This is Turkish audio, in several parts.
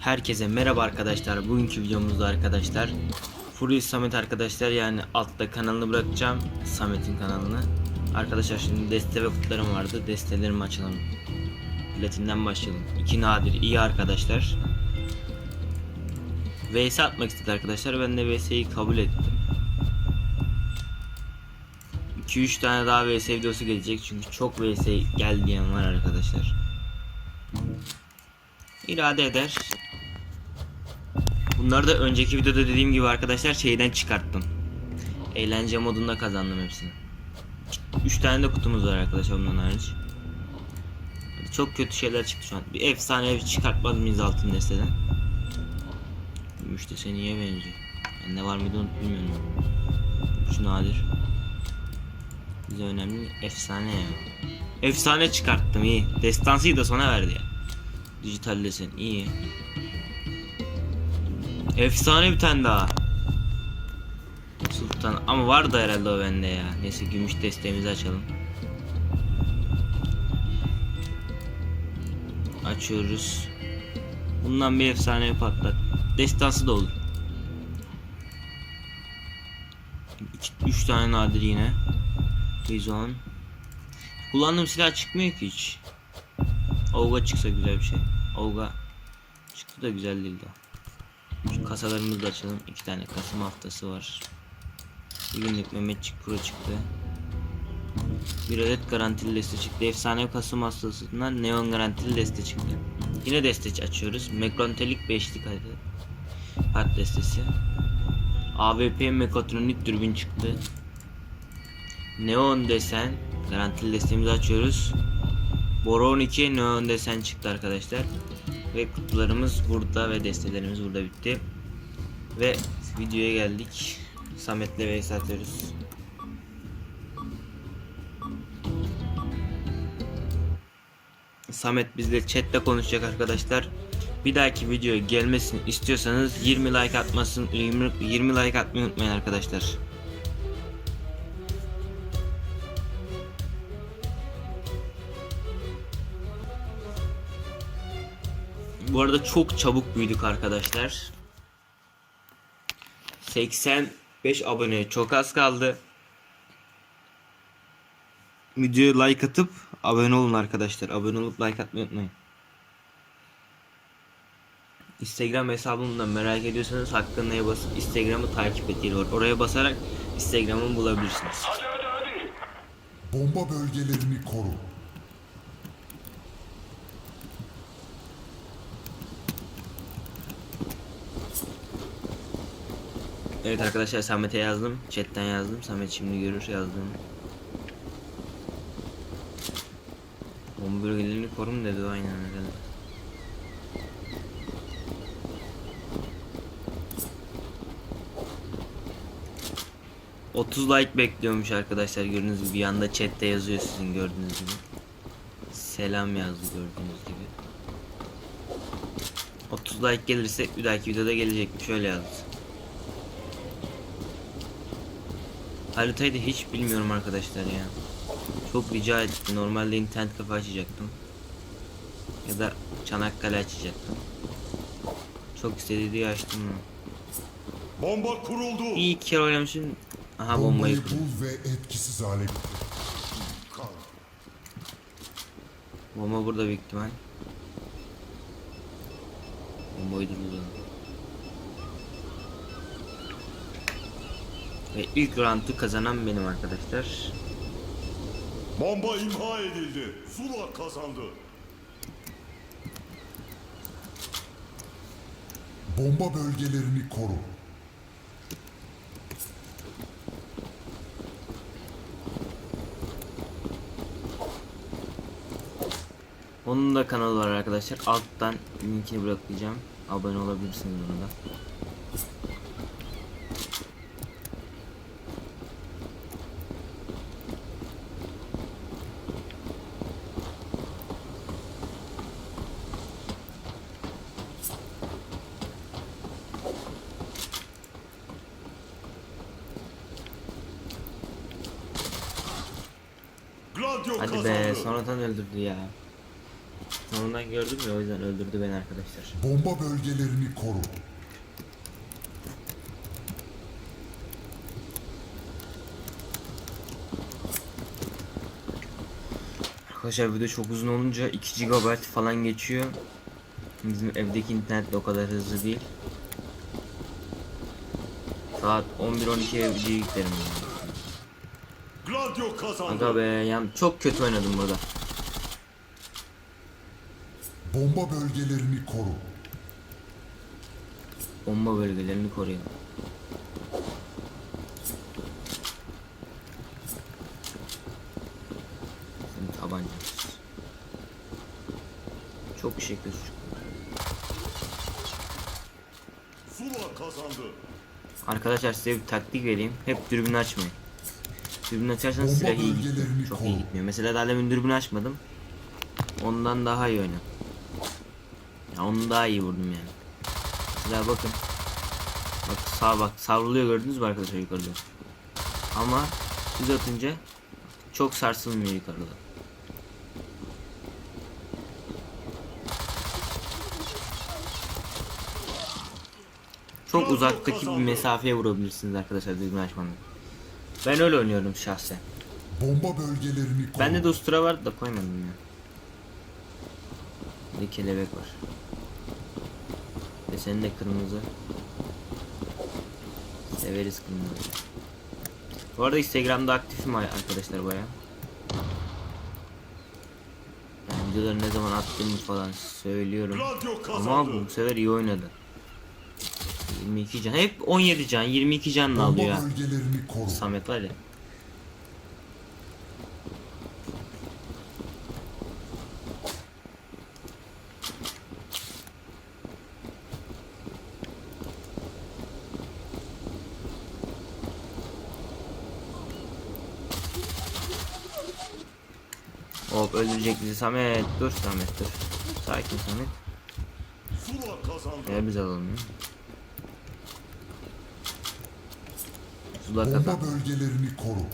Herkese merhaba arkadaşlar. Bugünkü videomuzda arkadaşlar Furious Samet arkadaşlar yani altta kanalını bırakacağım. Samet'in kanalını. Arkadaşlar şimdi deste ve kutlarım vardı. Destelerimi açalım. Platinden başlayalım. İki nadir iyi arkadaşlar. VS atmak istedi arkadaşlar. Ben de VS'yi kabul ettim. 2-3 tane daha VS videosu gelecek çünkü çok VS gel diyen var arkadaşlar. İrade eder. Bunları da önceki videoda dediğim gibi arkadaşlar şeyden çıkarttım. Eğlence modunda kazandım hepsini. 3 tane de kutumuz var arkadaşlar ondan hariç. Çok kötü şeyler çıktı şu an. Bir efsane bir çıkartmadım mıyız altın desteden. Gümüş dese niye benziyor? Bende var mıydı bilmiyorum. Şu nadir. Bize önemli efsane ya. Efsane çıkarttım iyi. Destansıyı da sona verdi ya. Dijital desen iyi. Efsane bir tane daha. Sultan ama vardı herhalde o bende ya. Neyse gümüş desteğimizi açalım. Açıyoruz. Bundan bir efsane patlat. Destansı da olur. 3 tane nadir yine. Bizon. Kullandığım silah çıkmıyor ki hiç. Olga çıksa güzel bir şey. Olga çıktı da güzel değil. Şu kasalarımızı da açalım. İki tane Kasım haftası var. Bir günlük Mehmetçik Pro çıktı. Bir adet garantili deste çıktı. Efsane Kasım hastasından Neon garantili deste çıktı. Yine deste açıyoruz. Mekrontelik 5'lik adet. Kart destesi. AWP Mekatronik dürbün çıktı. Neon desen. Garantili destemizi açıyoruz. Boron 2 Neon desen çıktı arkadaşlar. Ve kutularımız burada ve destelerimiz burada bitti. Ve videoya geldik. Samet'le vs atıyoruz. Samet bizle chatte konuşacak arkadaşlar. Bir dahaki videoya gelmesini istiyorsanız 20 like atmasın 20, 20 like atmayı unutmayın arkadaşlar. Bu arada çok çabuk büyüdük arkadaşlar. 85 abone çok az kaldı. Videoya like atıp abone olun arkadaşlar. Abone olup like atmayı unutmayın. Instagram hesabımdan merak ediyorsanız hakkında basıp Instagram'ı takip et. Oraya basarak Instagram'ımı bulabilirsiniz. Bomba bölgelerini koru. Evet arkadaşlar Samet'e yazdım. Chatten yazdım. Samet şimdi görür yazdım. Bomba bölgelerini korum dedi aynen öyle. ...30 like bekliyormuş arkadaşlar gördüğünüz gibi bir anda chatte yazıyor sizin gördüğünüz gibi. Selam yazdı gördüğünüz gibi. 30 like gelirse bir dahaki videoda gelecekmiş şöyle yazdı. Haritayı da hiç bilmiyorum arkadaşlar ya. Çok rica ettim. Normalde internet kafe açacaktım. Ya da Çanakkale açacaktım. Çok istediği diye açtım bunu. Bomba kuruldu. İyi iki kere oynamışım. Aha bombayı Bombayı bul ve etkisiz hale. Bomba burada büyük ihtimal. Bombayı durduruyorum. Ve ilk roundu kazanan benim arkadaşlar. Bomba imha edildi. Zula kazandı. Bomba bölgelerini koru. Onun da kanalı var arkadaşlar. Alttan linkini bırakacağım. Abone olabilirsiniz ona da. Hadi kazandı. be sonradan öldürdü ya. Sonundan gördüm ya o yüzden öldürdü beni arkadaşlar. Bomba bölgelerini koru. Arkadaşlar video çok uzun olunca 2 GB falan geçiyor. Bizim evdeki internet de o kadar hızlı değil. Saat 11-12'ye video yüklerim. yani. Gladio kazandı. Aga be yani çok kötü oynadım burada. Bomba bölgelerini koru. Bomba bölgelerini koruyalım. Tabancamız. Çok kazandı. Arkadaşlar size bir taktik vereyim. Hep dürbünü açmayın. Dürbünü açarsanız silah iyi bölgelerini Çok iyi gitmiyor. Mesela daha demin dürbünü açmadım. Ondan daha iyi oynadım. Ya onu daha iyi vurdum yani. Mesela bakın. Bak sağ bak savruluyor gördünüz mü arkadaşlar yukarıda. Ama düz atınca çok sarsılmıyor yukarıda. Çok uzaktaki bir mesafeye vurabilirsiniz arkadaşlar dürbün açmanın. Ben öyle oynuyorum şahsen. Bomba bölgelerini koru. Bende de ustura vardı da koymadım ya. Bir kelebek var. Ve senin de kırmızı. Severiz kırmızı. Bu arada Instagram'da aktifim arkadaşlar baya. Yani videoları ne zaman attığımı falan söylüyorum. Ama bu sefer iyi oynadı. 22 can. Hep 17 can, 22 canla alıyor ha. bölgelerini koru. Samet var ya. Hop öldürecek bizi Samet. Dur Samet dur. Sakin Samet. Kazandı. Gel biz alalım ya. Kazan. Bomba bölgelerini koru.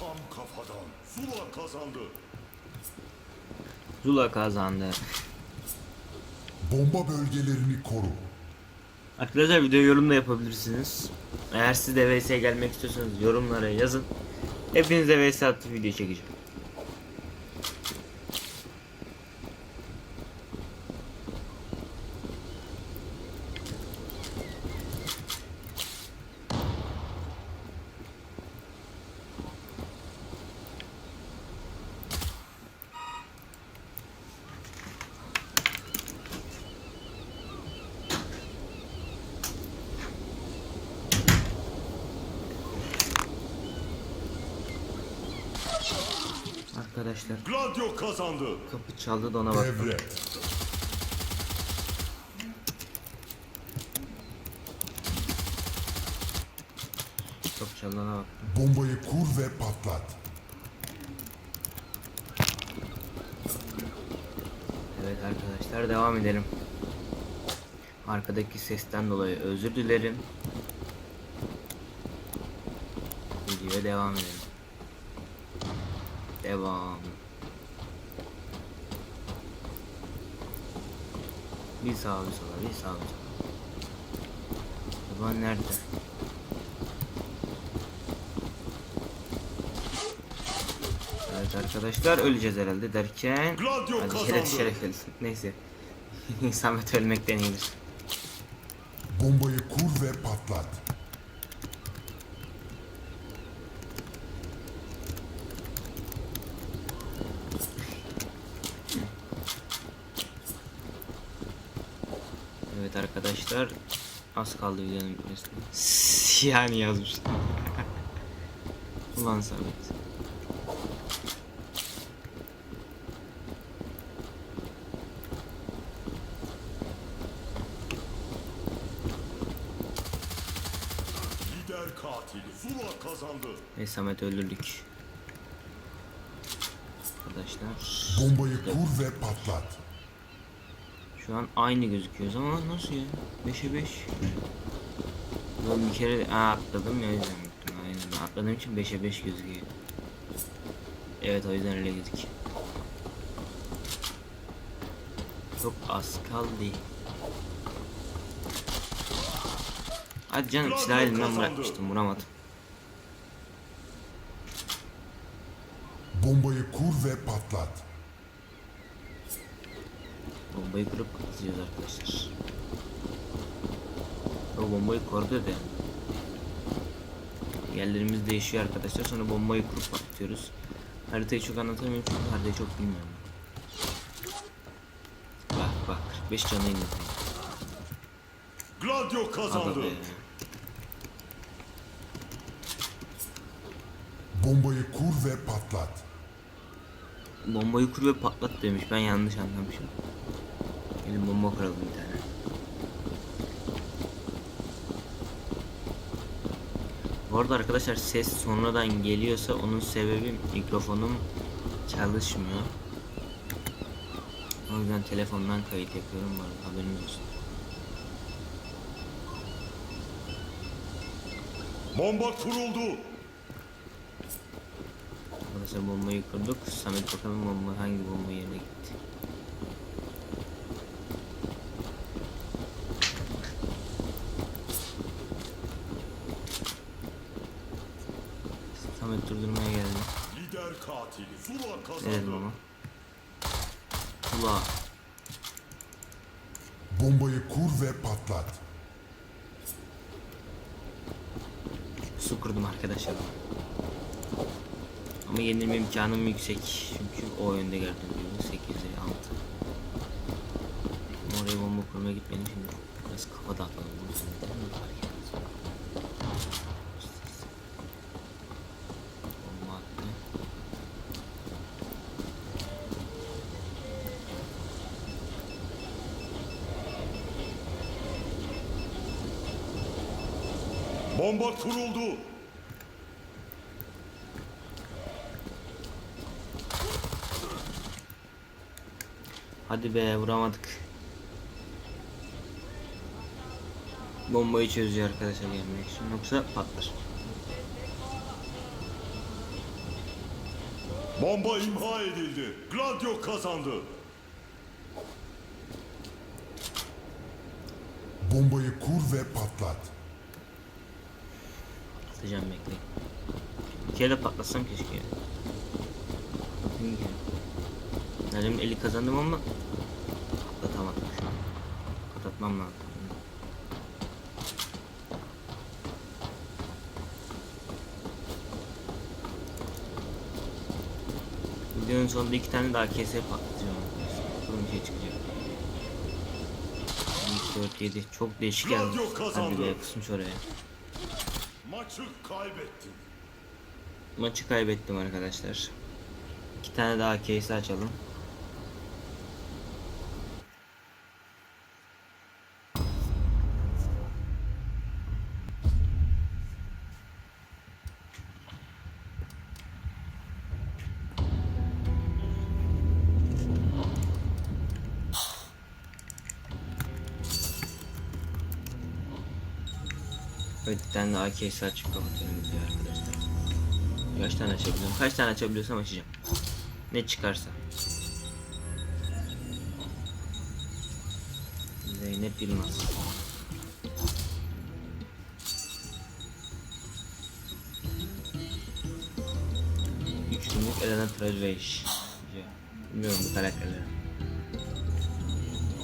Tam kafadan. Zula kazandı. Zula kazandı. Bomba bölgelerini koru. Arkadaşlar video yorum da yapabilirsiniz. Eğer siz de VS'ye gelmek istiyorsanız yorumlara yazın. Hepinize VS attı video çekeceğim. Arkadaşlar Gladio kazandı. kapı çaldı da ona bak. Devret. Kapı çaldı ona bak. Bombayı kur ve patlat. Evet arkadaşlar devam edelim. Arkadaki sesten dolayı özür dilerim. Videoya devam edelim. Devam. Bir sağa bir sola bir sağa bir sola. Ulan nerede? Evet arkadaşlar öleceğiz herhalde derken Gladio Hadi şeref şeref ölsün. Neyse. Samet ölmekten iyidir. Bombayı kur ve patlat. Evet arkadaşlar az kaldı videonun bitmesine. Yani yazmış. Ulan kazandı. Ve Samet öldürdük. Arkadaşlar. Bombayı kur ve patlat. Şu an aynı gözüküyoruz ama nasıl ya? 5'e 5. Ben bir kere Aa, atladım ya o yüzden unuttum. Aynen atladığım için 5'e 5 gözüküyor. Evet o yüzden öyle gözüküyor. Çok az kaldı. Hadi canım silah elimden bırakmıştım vuramadım. Bombayı kur ve patlat. Bombayı kurup atacağız arkadaşlar. O bombayı korudu da. Yerlerimiz değişiyor arkadaşlar. Sonra bombayı kurup atıyoruz. Haritayı çok anlatamıyorum çünkü haritayı çok bilmiyorum. Bak bak 45 canı indirdim. Gladio kazandı. Bombayı kur ve patlat. Bombayı kur ve patlat demiş. Ben yanlış anlamışım. Gelin bomba kuralım bir tane. Bu arada arkadaşlar ses sonradan geliyorsa onun sebebi mikrofonum çalışmıyor. O yüzden telefondan kayıt yapıyorum arada haberiniz olsun. Bomba kuruldu. Arkadaşlar bombayı kurduk. Samet bakalım bomba hangi bomba yerine gitti. Samet durdurmaya geldi. Lider katili. Zula kazandı. ama? Ula. Bombayı kur ve patlat. Su kurdum arkadaşlar. Ama yenilme imkanım yüksek. Çünkü o yönde gibi 8'e 6. Oraya bomba kurmaya gitmedim şimdi. Biraz kafa dağıtalım. Bomba attı. Bomba kuruldu. Hadi be vuramadık. Bombayı çözüyor arkadaşlar gelmek için yoksa patlar. Bomba imha edildi. Gladio kazandı. Bombayı kur ve patlat. Atacağım bekleyin. Bir kere de patlatsam keşke. Patlatayım Neremin eli kazandım ama patlatamadım şu an. Patlatmam lazım. Videonun sonunda iki tane daha kese patlatacağım. Bir şey çıkacak. 3, 4, 7 çok değişik. Hadi kazandı. be kısmış oraya. Maçı kaybettin. Maçı kaybettim arkadaşlar. İki tane daha case açalım. Evet bir tane daha case açıp kapatıyorum videoyu arkadaşlar. Kaç tane açabiliyorum? Kaç tane açabiliyorsam açacağım. Ne çıkarsa. Zeynep Yılmaz. Üç günlük Elena Trajveş. Bilmiyorum bu karakterleri.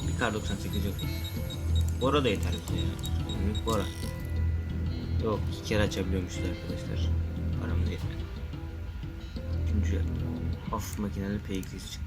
Bir kar 98 yok. Bora da yeter bize. Günlük Bora. Yok iki kere açabiliyormuşuz arkadaşlar. Paramız yetmedi. Üçüncü hafif makineli P200 çıktı.